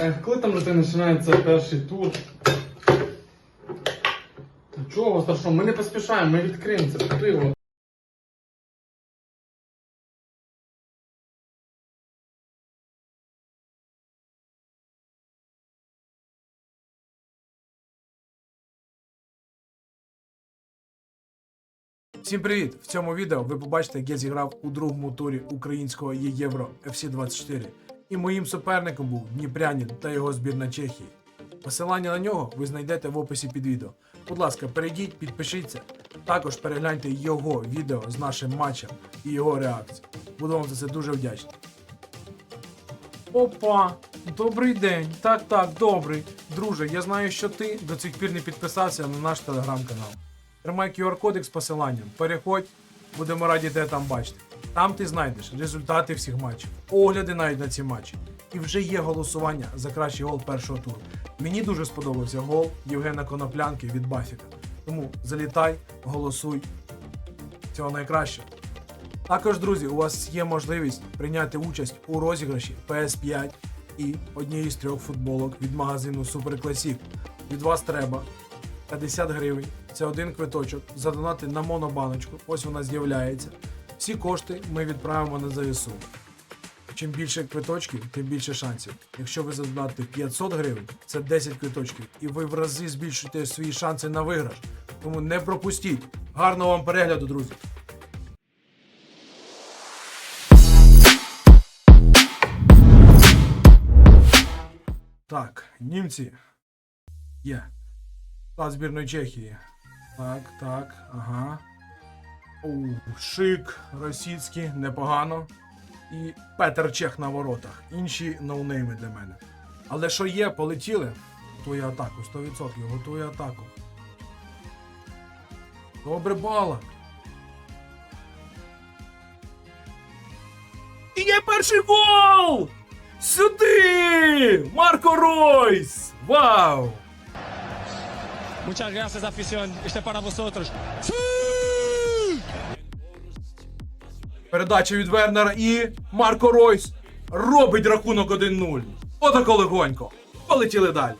Ех, коли там вже починається перший тур? Чого страшного? Ми не поспішаємо, ми відкриємо це пиво. Всім привіт! В цьому відео ви побачите, як я зіграв у другому турі українського Є-Євро FC 24 і моїм суперником був Дніпрянін та його збірна Чехії. Посилання на нього ви знайдете в описі під відео. Будь ласка, перейдіть, підпишіться. Також перегляньте його відео з нашим матчем і його реакцію. Буду вам за це дуже вдячний. Опа, добрий день. Так, так, добрий. Друже, я знаю, що ти до цих пір не підписався на наш телеграм-канал. Тримай QR-кодик з посиланням. Переходь, будемо раді тебе там бачити. Там ти знайдеш результати всіх матчів, огляди навіть на ці матчі. І вже є голосування за кращий гол першого туру. Мені дуже сподобався гол Євгена Коноплянки від Бафіка. Тому залітай, голосуй. Всього найкращого. Також, друзі, у вас є можливість прийняти участь у розіграші PS5 і однієї з трьох футболок від магазину Super Classic. Від вас треба 50 гривень. Це один квиточок. Задонати на монобаночку. Ось вона з'являється. Всі кошти ми відправимо на ЗСУ. Чим більше квиточків, тим більше шансів. Якщо ви задонатите 500 гривень, це 10 квиточків, і ви в рази збільшуєте свої шанси на виграш. Тому не пропустіть. Гарного вам перегляду, друзі! Так, німці. Є. Склад збірної Чехії. Так, так, ага. Оу, шик, російський, непогано. І Петер Чех на воротах. Інші ноунейми для мене. Але що є, полетіли. Готує атаку, 100% готує атаку. Добре балак. І є перший гол! Сюди! Марко Ройс! Вау! Muchas gracias, afición. Este es para vosotros. Передача від Вернера і Марко Ройс робить рахунок 1-0. Отако легонько. Полетіли далі.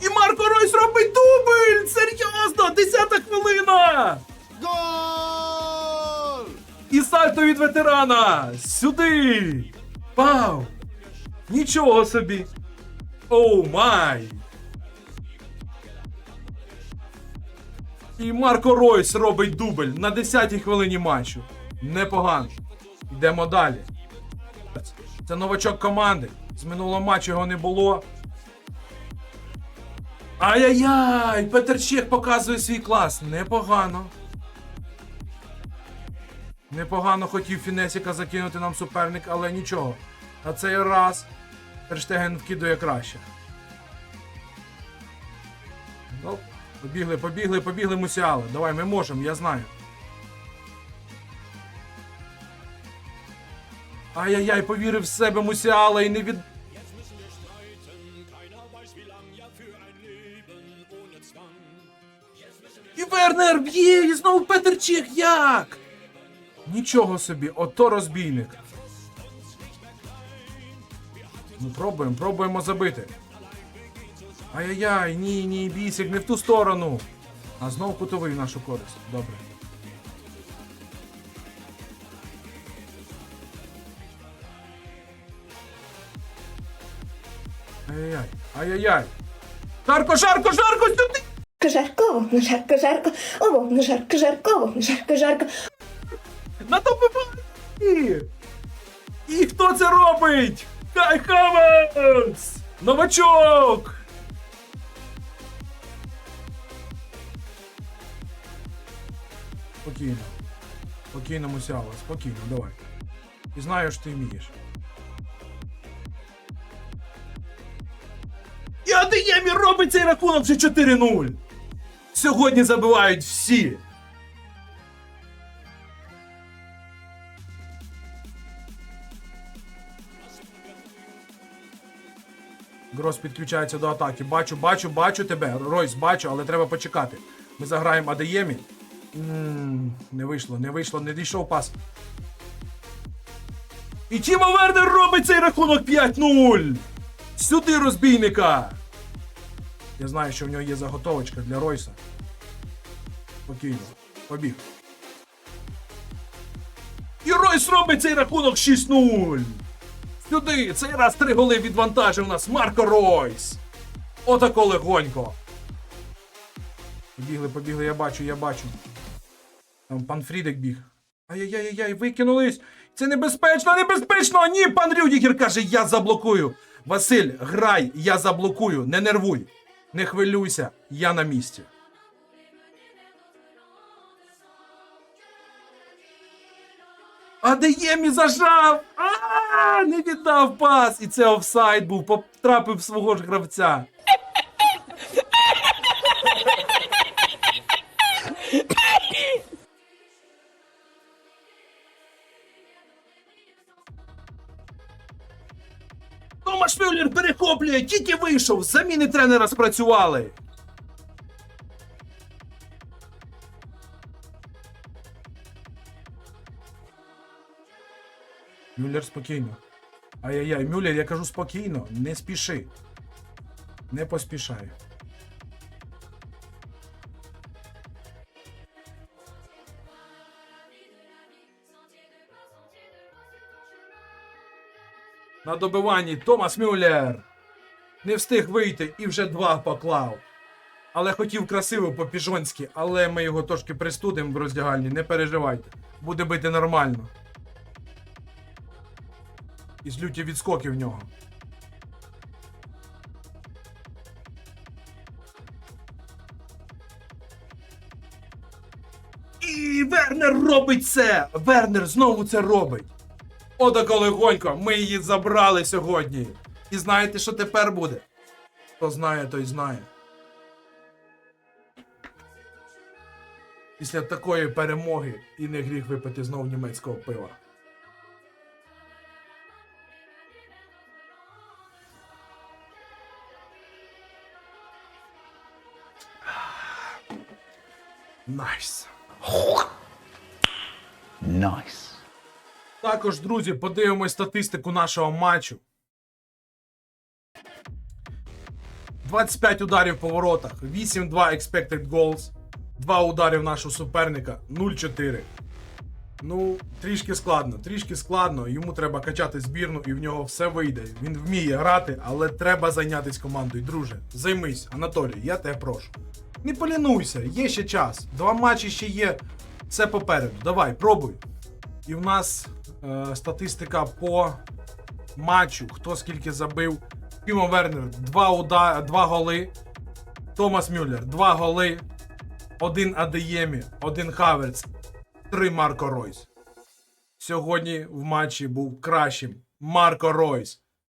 І Марко Ройс робить дубль! Серйозно! Десята хвилина! І від ветерана! Сюди! Вау! Нічого собі! Оу май! І Марко Ройс робить дубль на 10-й хвилині матчу. Непогано. Йдемо далі. Це новачок команди. З минулого матчу його не було. Ай-яй-яй! Петер показує свій клас. Непогано. Непогано хотів Фінесіка закинути нам суперник, але нічого. На цей раз Терштеген вкидує краще. Ну, побігли, побігли, побігли Мусіали. Давай, ми можемо, я знаю. Ай-яй-яй, повірив в себе Мусіала і не від. І Вернер б'є, і знову Петер Чех, як? Нічого собі, ото розбійник. Ну, пробуємо, пробуємо забити. Ай-яй-яй, ні, ні, бісик, не в ту сторону. А знов кутовий в нашу користь. Добре. Ай-яй-яй, ай-яй-яй. Жарко, жарко, жарко, сюди! Жарко, жарко, жарко, о, вогно, жарко, жарко, жарко, жарко. На то добиванні! І хто це робить? Кай Хаверс! Новачок! Спокійно. Спокійно, Мусяла, спокійно, давай. І знаю, що ти вмієш. І Адеємі робить цей рахунок вже 4-0! Сьогодні забивають всі! Грос підключається до атаки. Бачу, бачу, бачу тебе. Ройс, бачу, але треба почекати. Ми заграємо Адеємі. Не вийшло, не вийшло, не дійшов пас. І Тімо Вернер робить цей рахунок 5-0. Сюди розбійника. Я знаю, що в нього є заготовочка для Ройса. Спокійно. Побіг. І Ройс робить цей рахунок 6-0. Сюди, цей раз три голи відвантажив нас Марко Ройс. Отако легонько. Побігли, побігли, я бачу, я бачу. Там пан Фрідик біг. Ай-яй-яй-яй, викинулись. Це небезпечно, небезпечно! Ні, пан Рюдігер каже, я заблокую. Василь, грай, я заблокую. Не нервуй. Не хвилюйся, я на місці. А Деємі зажав! А, не віддав пас! І це офсайд був, потрапив свого ж гравця. Томаш Мюллер перехоплює, тільки вийшов, заміни тренера спрацювали. Мюллер спокійно. Ай-яй-яй, Мюллер, я кажу спокійно, не спіши. Не поспішай. На добиванні Томас Мюллер. Не встиг вийти і вже два поклав. Але хотів красиво по-піжонськи, але ми його трошки пристудимо в роздягальні, не переживайте. Буде бити нормально. І з люті відскоки в нього. І Вернер робить це! Вернер знову це робить. Отако легонько, ми її забрали сьогодні. І знаєте, що тепер буде? Хто знає, той знає. Після такої перемоги і не гріх випити знов німецького пива. Найс. Nice. Також, друзі, подивимось статистику нашого матчу. 25 ударів по воротах, 8-2 expected goals, 2 ударів нашого суперника, 0-4. Ну, трішки складно, трішки складно. Йому треба качати збірну, і в нього все вийде. Він вміє грати, але треба зайнятися командою. Друже, займись, Анатолій, я тебе прошу. Не полінуйся, є ще час. Два матчі ще є. Все попереду. Давай, пробуй. І в нас е, статистика по матчу. Хто скільки забив. Тімо Вернер, два, уда... два голи. Томас Мюллер, два голи. Один Адеємі, один Хаверц, три Марко Ройс. Сьогодні в матчі був кращим Марко Ройс.